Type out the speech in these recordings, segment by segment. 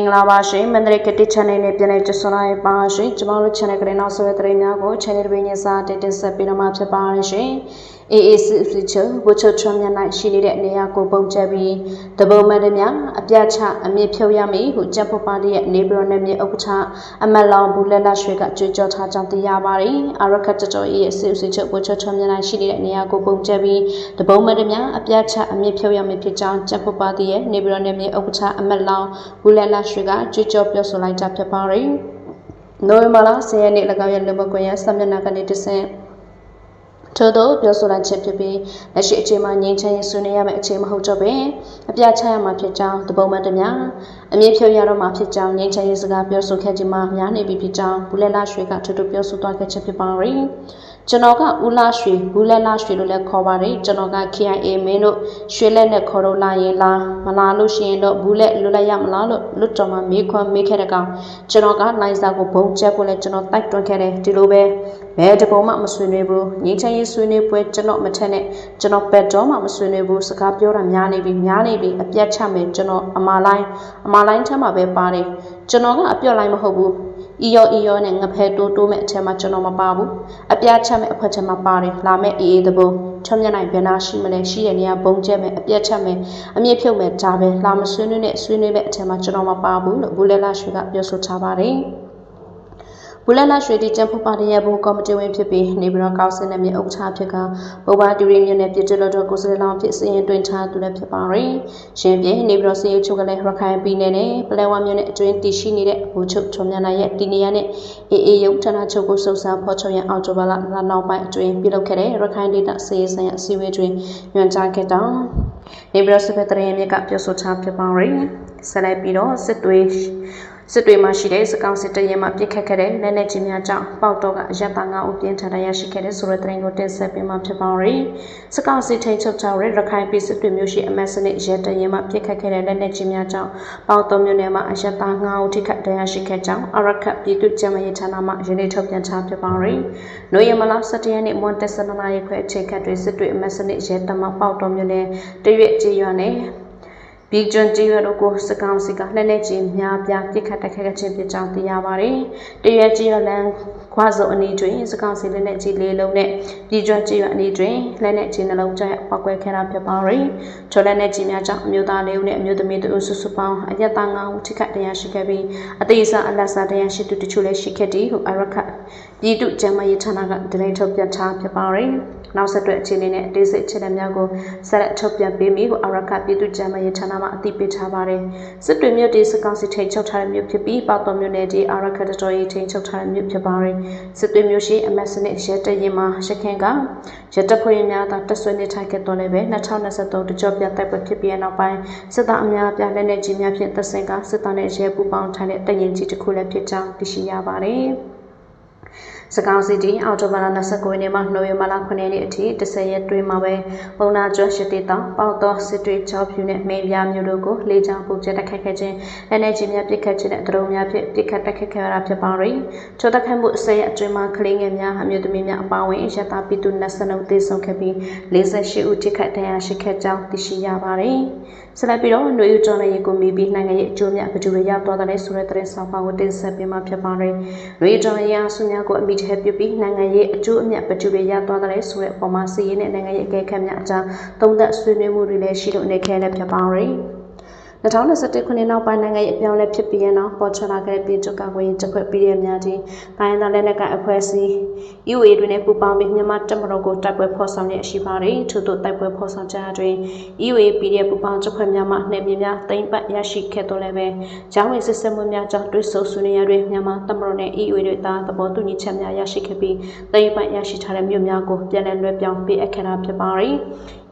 င်္ဂလာပါရှင်မန္တလေးကတိ channel နဲ့ပြန်လည်ကြိုဆိုလိုက်ပါရှင်ကျမတို့ channel ကလေးနောက်ဆိုတဲ့သတင်းများကို channel တစ်ပင်ညစာတင်တင်ဆက်ပေးတော့မှာဖြစ်ပါရှင် AAC စစ်ချုပ်ဝချထွန်းမြတ်၌ရှိနေတဲ့နေရာကိုပုံချက်ပြီးတပုံမတ်များအပြတ်ချအမြင့်ဖြုတ်ရမည်ဟုကြက်ဖို့ပါတီရဲ့နေပြည်တော်နယ်မြေဥက္ကဋ္ဌအမတ်လောင်ဘူးလက်လက်ရွှေကကြွေးကြော်ထားကြောင်းသိရပါတယ်။အရခတ်တတော် AAC စစ်ချုပ်ဝချထွန်းမြတ်၌ရှိနေတဲ့နေရာကိုပုံချက်ပြီးတပုံမတ်များအပြတ်ချအမြင့်ဖြုတ်ရမည်ဖြစ်ကြောင်းကြက်ဖို့ပါတီရဲ့နေပြည်တော်နယ်မြေဥက္ကဋ္ဌအမတ်လောင်ဘူးလက်လက်ရွှေကကြွေးကြော်ပြောဆိုလိုက်တာဖြစ်ပါတယ်။နိုဝင်ဘာလ10ရက်နေ့၎င်းရဲ့လူမကွန်ရက်ဆက်မျက်နှာကနေတဆင့် ထို့သောပြောဆိုလိုက်ချက်ဖြစ်ပြီးလက်ရှိအချိန်မှာငြိမ်းချမ်းရေးဆွေးနွေးရမယ့်အချိန်မဟုတ်တော့ပင်အပြတ်ချရမှာဖြစ်ကြောင်းတပုံမှန်တများအမြင့်ဖြုတ်ရတော့မှာဖြစ်ကြောင်းငြိမ်းချမ်းရေးစကားပြောဆိုခဲ့ခြင်းမှာများနေပြီဖြစ်ကြောင်းဘူးလက်လာရွှေကထို့ထို့ပြောဆိုသွားခဲ့ချက်ဖြစ်ပါရီ ကျွန်တော်ကဦးလာရွှေဘူးလက်လာရွှေလို့လည်းခေါ်ပါတယ်ကျွန်တော်က KIA မင်းတို့ရွှေလက်နဲ့ခေါ်တော့လာရင်လားမလာလို့ရှိရင်တော့ဘူးလက်လွတ်လိုက်ရမလားလို့လွတ်တော်မှာမေးခွန်းမေးခဲ့တဲ့ကောင်ကျွန်တော်ကလိုင်းစာကိုဘုံကျက်ဖို့လည်းကျွန်တော်တိုက်တွန်းခဲ့တယ်ဒီလိုပဲဘယ်တပုံမှမဆွေးနွေးဘူးငင်းချင်ရေးဆွေးနွေးပွဲကျွန်တော်မထက်နဲ့ကျွန်တော်ပက်တော့မှမဆွေးနွေးဘူးစကားပြောတာများနေပြီများနေပြီအပြတ်ချမယ်ကျွန်တော်အမာလိုင်းအမာလိုင်းထက်မှာပဲပါတယ်ကျွန်တော်ကအပြော့လိုက်မဟုတ်ဘူး အီယောအီယောနဲ့ငဖဲတိုးတိုးမဲ့အထက်မှာကျွန်တော်မပါဘူးအပြတ်ချက်မဲ့အဖွက်ချက်မှာပါတယ်လာမဲ့အေးအေးတပုံချွတ်မျက်နှာဘယ်နာရှိမလဲရှိရနေရဘုံကျက်မဲ့အပြတ်ချက်မဲ့အမြင့်ဖြုတ်မဲ့ဒါပဲလာမဆွေးနွေးနဲ့ဆွေးနွေးမဲ့အထက်မှာကျွန်တော်မပါဘူးလို့ဘူလဲလာရွှေကပြောဆိုထားပါတယ် ဘူလက်လာရွှေတီကျန်းဖူပါတီရဲ့ဘူကော်မတီဝင်ဖြစ်ပြီးနေပြည်တော်ကောက်စင်နဲ့မြေဥက္ကဋ္ဌဖြစ်ကဘုဘာတူရီမြို့နယ်ပြည်သူ့တော်ကိုယ်စားလှယ်လောင်းဖြစ်စည်ရင်တွင်ထားသူလည်းဖြစ်ပါရယ်။ရှင်ပြည်နေပြည်တော်စီရေးချုပ်ကလည်းရခိုင်ပြည်နယ်နဲ့ပလဲဝါမြို့နယ်အတွင်းတည်ရှိနေတဲ့ဘူချုပ်ချုံမြနာရဲ့တီနီယာနဲ့အေအေရုပ်ဌာနချုပ်ကိုစုံစမ်းဖော်ချုပ်ရန်အော်တိုဘာလနောက်ပိုင်းအတွင်းပြုလုပ်ခဲ့တဲ့ရခိုင်ဒေသစီရေးဆိုင်ရာအစည်းအဝေးတွင်ညွှန်ကြားခဲ့တောနေပြည်တော်စစ်ဖက်တရင်မြစ်ကပြောဆိုထားဖြစ်ပါရယ်။ဆက်လက်ပြီးတော့စစ်တွေ စစ်တွေမှာရှိတဲ့စကောင်စစ်တရင်မှာပြစ်ခတ်ခဲ့တဲ့လက်နက်ကြီးများကြောင့်ပေါက်တော့ကအရက်သား9ဦးပြင်းထန်ရရှိခဲ့တဲ့ဆိုတဲ့သတင်းကိုတင်ဆက်ပေးမှာဖြစ်ပါရယ်။စကောင်စစ်ထိန်ချုပ်ထားတဲ့ရခိုင်ပြည်စစ်တွေမျိုးရှိအမတ်စနစ်ရဲတရင်မှာပြစ်ခတ်ခဲ့တဲ့လက်နက်ကြီးများကြောင့်ပေါက်တော့မျိုးနယ်မှာအရက်သား9ဦးထိခိုက်ဒဏ်ရာရှိခဲ့ကြောင်းအရခတ်ပြည်သူ့ကျန်းမာရေးဌာနမှယနေ့ထုတ်ပြန်ထားဖြစ်ပါရယ်။နိုဝင်ဘာလ17ရက်နေ့မွန်တက်ဆန္ဒနာရေးခွဲအခြေခတ်တွေစစ်တွေအမတ်စနစ်ရဲတမပေါက်တော့မျိုးနယ်တရွေ့ကြေးရွာနယ် ဘီကျွန်းကျေးရွာတို့ကိုစကောင်စီကလက်လက်ချင်းများပြားပြစ်ခတ်တိုက်ခိုက်ခြင်းဖြစ်ကြောင်းသိရပါတယ်။တရွက်ကျေးရွာလမ်းခွာစုံအနီးတွင်စကောင်စီလက်လက်ကြီးလေးလုံးနဲ့ဘီကျွန်းကျေးရွာအနီးတွင်လက်လက်ချင်းနှလုံးကျပောက်ကွဲခဲ့တာဖြစ်ပါတယ်။ချိုလက်လက်ကြီးများကြောင့်အမျိုးသားလေးဦးနဲ့အမျိုးသမီးတို့စုစုပေါင်းအရက်သား9ဦးထိခိုက်တရားရှိခဲ့ပြီးအသေးစားအလက်စားတရားရှိသူတချို့လည်းရှိခဲ့သည်ဟုအရခပြည်သူ့ကျန်းမာရေးဌာနကတရင်ထုတ်ပြန်ထားဖြစ်ပါတယ်။ နောက်ဆက်တွဲအခြေအနေနဲ့အသေးစိတ်အခြေအနေများကိုဆက်လက်ထုတ်ပြန်ပေးမည်ကိုအရခပြည်သူ့ကျန်းမာရေးဌာနမှအသိပေးထားပါတယ်။စစ်တွေမြို့တီစကောင်စီထိန်ချုပ်ထားတဲ့မြို့ဖြစ်ပြီးပေါ့တော်မြို့နယ်တီအရခတတော်ရေးထိန်ချုပ်ထားတဲ့မြို့ဖြစ်ပါတယ်။စစ်တွေမြို့ရှိအမတ်စနစ်ရဲတရင်မှာရခင်ကရတပ်ဖွဲ့များသာတက်ဆွေးနေထိုင်ခဲ့တော်လည်းပဲ2023တကြော့ပြတ်တိုက်ပွဲဖြစ်ပြီးနောက်ပိုင်းစစ်သားအများပြလက်နက်ကြီးများဖြင့်တပ်ဆင်ကစစ်သားနဲ့ရဲပူပေါင်းထိုင်တဲ့တရင်ကြီးတစ်ခုလည်းဖြစ်ကြောင်းသိရှိရပါတယ်။ စကောင်းစီတီအော်တိုဘာလ29ရက်နေ့မှနိုဝင်ဘာလ9ရက်နေ့အထိ10ရက်တွင်းမှာပဲပုံနာကျွမ်းရှိတဲ့တောင်ပေါက်တော်စစ်တွေချောဖြူနဲ့မင်းပြမျိုးတို့ကိုလေကြောင်းပုံကျတက်ခတ်ခဲ့ခြင်းလက်နေချင်းများပြစ်ခတ်ခြင်းနဲ့ဒရုံများဖြင့်ပြစ်ခတ်တက်ခတ်ခဲ့ရတာဖြစ်ပါရီချိုတက်ခတ်မှုအစရက်အတွင်းမှာကလေးငယ်များအမျိုးသမီးများအပါအဝင်ရတာပြည်သူ20ဦးသေဆုံးခဲ့ပြီး48ဦးထိခိုက်ဒဏ်ရာရှိခဲ့ကြောင်းသိရှိရပါတယ် ဆက်လက်ပြီးတော့ຫນွေဦးကျော်လည်းရေကိုမီပြီးနိုင်ငံရဲ့အကျိုးမြတ်ဘယ်သူတွေရောက်သွားတယ်လဲဆိုတဲ့သတင်းဆောင်ပါကိုတင်ဆက်ပေးမှာဖြစ်ပါတယ်။ရေကျော်လည်းအဆူများကိုအမိထဲပြုပြီးနိုင်ငံရဲ့အကျိုးအမြတ်ဘယ်သူတွေရောက်သွားတယ်လဲဆိုတဲ့အပေါ်မှာစီးရင်နဲ့နိုင်ငံရဲ့အကဲခတ်များအကြားသုံးသပ်ဆွေးနွေးမှုတွေလည်းရှိလို့နေခဲ့လည်းဖြစ်ပါတယ်။ 2021ခုနှစ်နောက်ပိုင်းနိုင်ငံရေးအပြောင်းအလဲဖြစ်ပြီးတဲ့နောက်ပေါ်ထွက်လာခဲ့တဲ့ပြည်ချုပ်ကကွယ်ရေးချက်ခွဲပြီးတဲ့များကြီးတိုင်းသားလက်နက်ကိုင်အဖွဲ့အစည်း UA တွေနဲ့ပူးပေါင်းပြီးမြန်မာတပ်မတော်ကိုတိုက်ပွဲဖော်ဆောင်ရရှိပါတယ်ထို့သို့တိုက်ပွဲဖော်ဆောင်ကြတွင် UA PDF ပူးပေါင်းချက်ခွဲများမှနှဲ့ပြများတိမ့်ပတ်ရရှိခဲ့တော်လည်းပဲကျောင်းဝင်စစ်စစ်မှုများကြောင့်တွိဆုံဆွေးနွေးရတွင်မြန်မာတပ်မတော်နဲ့ UA တွေသားသဘောတူညီချက်များရရှိခဲ့ပြီးတိမ့်ပတ်ရရှိထားတဲ့မြို့များကိုပြန်လည်လွှဲပြောင်းပေးအပ်ခဲ့တာဖြစ်ပါတယ်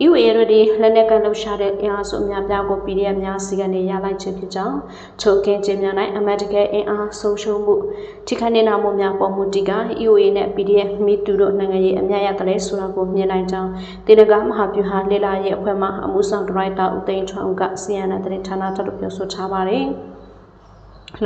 UA တို့ဒီလက်နက်ကလှုပ်ရှားတဲ့အင်အားစုအများပြားကို PDF များစီကနေရလိုက်ခြင်းဖြစ်ကြောင်းချုပ်ကင်းခြင်းများ၌အမတ်တကယ်အင်အားဆုံးရှုံးမှုထိခိုက်နေနာမှုများပေါ်မှုတီက UA နဲ့ PDF မိသူတို့နိုင်ငံရေးအများရကလေးဆိုတာကိုမြင်နိုင်ကြောင်းတေလကမဟာဗျူဟာလေလာရဲ့အဖွဲ့မှအမှုဆောင်ဒရိုက်တာဦးသိန်းထွန်းက CNN သတင်းဌာနထပ်လို့ပြောဆိုထားပါတယ်။၎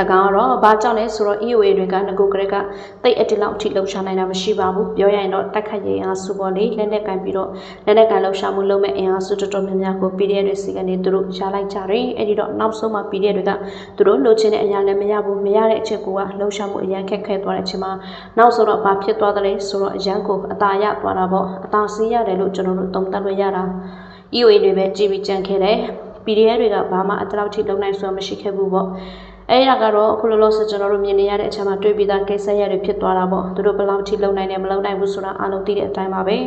၎င်းတော့ဘာကြောင့်လဲဆိုတော့ EOA တွေကငကိုကရက်ကတိတ်အတိလောက်အထိလှုပ်ရှားနိုင်တာမရှိပါဘူးပြောရရင်တော့တက်ခတ်ရရင်အားစုပေါ်လေလက်နဲ့ကန်ပြီးတော့လက်နဲ့ကန်လှုပ်ရှားမှုလုပ်မဲ့အင်အားစုတော်တော်များများကို PDF တွေစီကနေသူတို့ရလိုက်ကြတယ်အဲ့ဒီတော့နောက်ဆုံးမှာ PDF တွေကသူတို့လိုချင်တဲ့အရာလည်းမရဘူးမရတဲ့အချက်ကိုကလှုပ်ရှားမှုအရန်ခက်ခဲသွားတဲ့အချိန်မှာနောက်ဆုံးတော့ဘာဖြစ်သွားသလဲဆိုတော့အရန်ကိုအတာရသွားတာပေါ့အတာစီးရတယ်လို့ကျွန်တော်တို့သုံးသပ်လို့ရတာ EOA တွေပဲကြည်ပြီးကြံခဲ့တယ် PDF တွေကဘာမှအတလောက်ထိလုံနိုင်စွာမရှိခဲ့ဘူးပေါ့ အဲ့ဒါကတော့အခုလောလောဆယ်ကျွန်တော်တို့မြင်နေရတဲ့အချက်မှာတွေ့ပြီးသားကိစ္စရတွေဖြစ်သွားတာပေါ့သူတို့ဘယ်လောက်ထိလုံနိုင်တယ်မလုံနိုင်ဘူးဆိုတာအားလုံးသိတဲ့အတိုင်းပါပဲ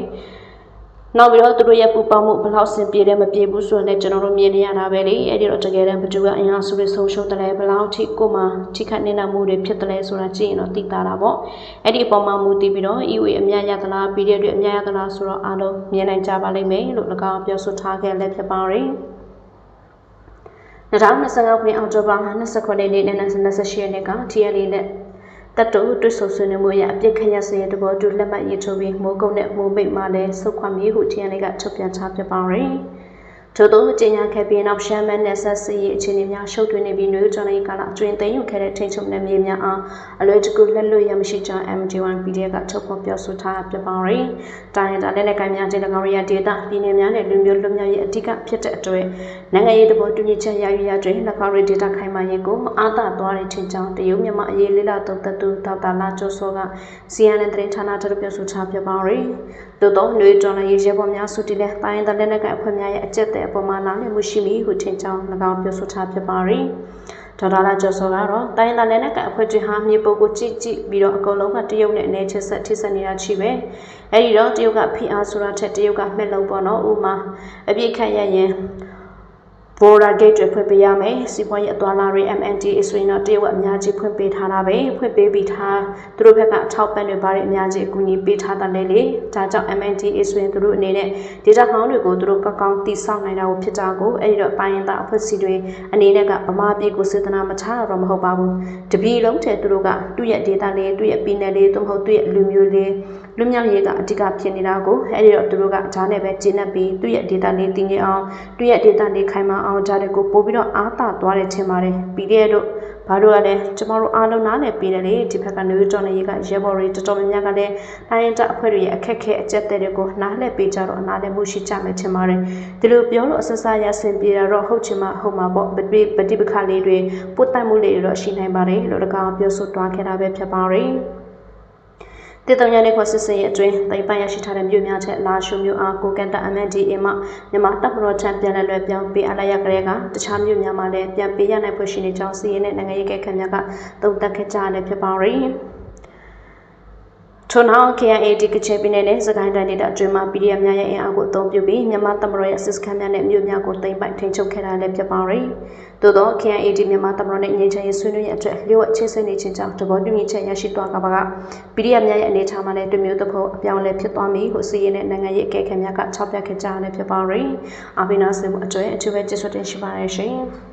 နောက်ပြီးတော့သူတို့ရဲ့ပူပေါင်းမှုဘယ်လောက်ဆင်ပြေတယ်မပြေဘူးဆိုတော့လည်းကျွန်တော်တို့မြင်နေရတာပဲလေအဲ့ဒီတော့တကယ်တမ်းဘသူကအင်အားစုတွေဆုံးရှုံးတယ်လဲဘယ်လောက်ထိကိုမှထိခိုက်နေနာမှုတွေဖြစ်တယ်လဲဆိုတာကြည့်ရင်တော့သိတာတာပေါ့အဲ့ဒီအပေါ်မှာမူတည်ပြီးတော့ EUA အများရသလား PDF တွေအများရသလားဆိုတော့အားလုံးမြင်နိုင်ကြပါလိမ့်မယ်လို့၎င်းပြောဆိုထားခဲ့လည်းဖြစ်ပါတယ် 2025ခုနှစ်အောက်တိုဘာလ29ရက်နေ့နဲ့28ရက်နေ့က TLA နဲ့တပ်တို့တွစ်ဆုံဆွေးနွေးမှုရအပြစ်ခရစရဲ့တဘောတူလက်မှတ်ရေးထိုးပြီးမိုးကုတ်နဲ့မိုးမိတ်မှလည်းစုခွင့်မြေဟု TLA ကထုတ်ပြန်ထားဖြစ်ပါတယ်။ ထို့သောကြေညာခဲ့ပြီးနောက်ရှမ်းမန်နယ်ဆက်စီရဲ့အခြေအနေများရှုပ်ထွေးနေပြီးနွေဦးကျော်နေကာလအတွင်းသိမ်းယူခဲ့တဲ့ထိန်ချုပ်နယ်မြေများအားအလွယ်တကူလက်လွတ်ရမရှိကြောင်း MD1 PDF ကထုတ်ဖော်ပြောဆိုထားပြပါရယ်။တိုင်းဒါလက်လက်ကိုင်းများခြင်း၎င်းရဒေတာပြည်နယ်များနဲ့လူမျိုးလွတ်မြောက်ရေးအဓိကဖြစ်တဲ့အတွက်နိုင်ငံရေးတဘောတူညီချက်ရယူရတွင်၎င်းရဒေတာခိုင်မာရေးကိုအာသာသွားတဲ့ချင်းကြောင်းတရုတ်မြန်မာအရေးလေးလာသုံးသက်သူဒေါက်တာလာကျော်စောက CNN သတင်းဌာနထပ်ပြောဆိုထားပြပါရယ်။သို့သောနွေကျော်နေရေးရဲဘော်များစုတည်တဲ့တိုင်းဒါလက်လက်ကိုင်းအဖွဲ့များရဲ့အကျက်တဲ့အပေါ်မှာနားလည်မှုရှိမည်ဟုထင်ကြောင်း၎င်းပြောဆိုထားဖြစ်ပါရီဒေါက်တာလာကျော်စောကတော့တိုင်းသားနယ်နဲ့ကအဖွဲ့တွေဟာမြေပုံကိုကြည့်ကြည့်ပြီးတော့အကုန်လုံးကတရုတ်နဲ့အနေချစ်ဆက်ထိဆက်နေတာချိပဲအဲ့ဒီတော့တရုတ်ကဖိအားဆိုတာထက်တရုတ်ကမှက်လုံးပေါ့နော်ဥမာအပြစ်ခတ်ရရင် border gate တွေဖွင့်ပေးရမယ်စီးပွားရေးအသွားလာတွေ MNDA ဆိုရင်တော့တရုတ်ကအများကြီးဖွင့်ပေးထားတာပဲဖွင့်ပေးပြီးထားသူတို့ဘက်ကအထောက်ပံ့တွေဘာတွေအများကြီးအကူအညီပေးထားတယ်လေလေဒါကြောင့် MNDA ဆိုရင်သူတို့အနေနဲ့ data ဟောင်းတွေကိုသူတို့ကောက်ကောင်းတည်ဆောက်နိုင်တာကိုဖြစ်တာကိုအဲ့ဒီတော့ပိုင်းရင်သားအဖွဲ့အစည်းတွေအနေနဲ့ကဗမာပြည်ကိုစေတနာမချတာတော့မဟုတ်ပါဘူးတပြည်လုံးထဲသူတို့ကသူ့ရဲ့ data လေးသူ့ရဲ့ပြည်နယ်လေးသို့မဟုတ်သူ့ရဲ့လူမျိုးလေး လူမျိုးရေးကအဓိကဖြစ်နေတာကိုအဲ့ဒီတော့သူတို့ကဒါနဲ့ပဲကျင့်နေပြီးသူ့ရဲ့ data လေးတည်ငြိမ်အောင်သူ့ရဲ့ data လေးခိုင်မာအောင်ဒါတွေကိုပို့ပြီးတော့အားသာသွားတယ်ထင်ပါတယ်ပြီးတဲ့တို့ဘာလို့ရလဲကျမတို့အားလုံးနားလည်ပေးတယ်လေဒီဘက်ကနေတော်နေရေးကရဲဘော်တွေတော်တော်များများကလည်းတိုင်းရင်တပ်အဖွဲ့တွေရဲ့အခက်ခဲအကျက်တွေကိုနားလည်ပေးကြတော့နားလည်မှုရှိကြမယ်ထင်ပါတယ်ဒီလိုပြောလို့အဆဆရဆင်ပြေတော့ဟုတ်ချင်မှဟုတ်မှာပေါ့ပတိပတိပခလေးတွေပို့တိုင်မှုလေးတွေတော့ရှိနိုင်ပါတယ်လို့တကောင်ပြောဆိုတွားခဲ့တာပဲဖြစ်ပါတယ် တေတုံရနေခွစစ်စင်ရဲ့အတွင်းတိုင်ပိုင်ရရှိထားတဲ့မြို့များချက်လာရှုမြို့အားကိုကန်တ MNDA မှမြန်မာတပ်မတော်ချန်ပြန်လည်လွှဲပြောင်းပေးအပ်လိုက်ရကြတဲ့ကတခြားမြို့များမှာလည်းပြန်ပေးရနိုင်ဖို့ရှိနေကြောင်းစီရင်တဲ့နိုင်ငံရေးကဲခန့်များကသုံးသပ်ခဲ့ကြရတယ်ဖြစ်ပါရယ် ထို့နောက် KIAD ကချင်ပြည်နယ်နဲ့စကိုင်းတိုင်းဒေသအတွင်းမှာ PDF များရဲ့အင်အားကိုအသုံးပြုပြီးမြန်မာတပ်မတော်ရဲ့စစ်စခန်းများနဲ့မြို့များကိုသိမ်းပိုက်ထိန်းချုပ်ခဲ့တာလည်းဖြစ်ပါရယ်။သို့သော KIAD မြန်မာတပ်မတော်နဲ့ငြိမ်းချမ်းရေးဆွေးနွေးရေးအတွက်လျှို့ဝှက်ချိတ်ဆက်နေခြင်းကြောင့်တဘောတူညီချက်ရရှိသွားကပါက PDF များရဲ့အနေအထားမှာလည်းတမျိုးတစ်ဖက်အပြောင်းအလဲဖြစ်သွားပြီဟုစီရင်တဲ့နိုင်ငံရေးအကဲခတ်များကထောက်ပြခဲ့ကြတယ်ဖြစ်ပါရယ်။အာဘိနာစင်မှုအကျွဲအထူးပဲကျေးဇူးတင်ရှိပါတယ်ရှင်။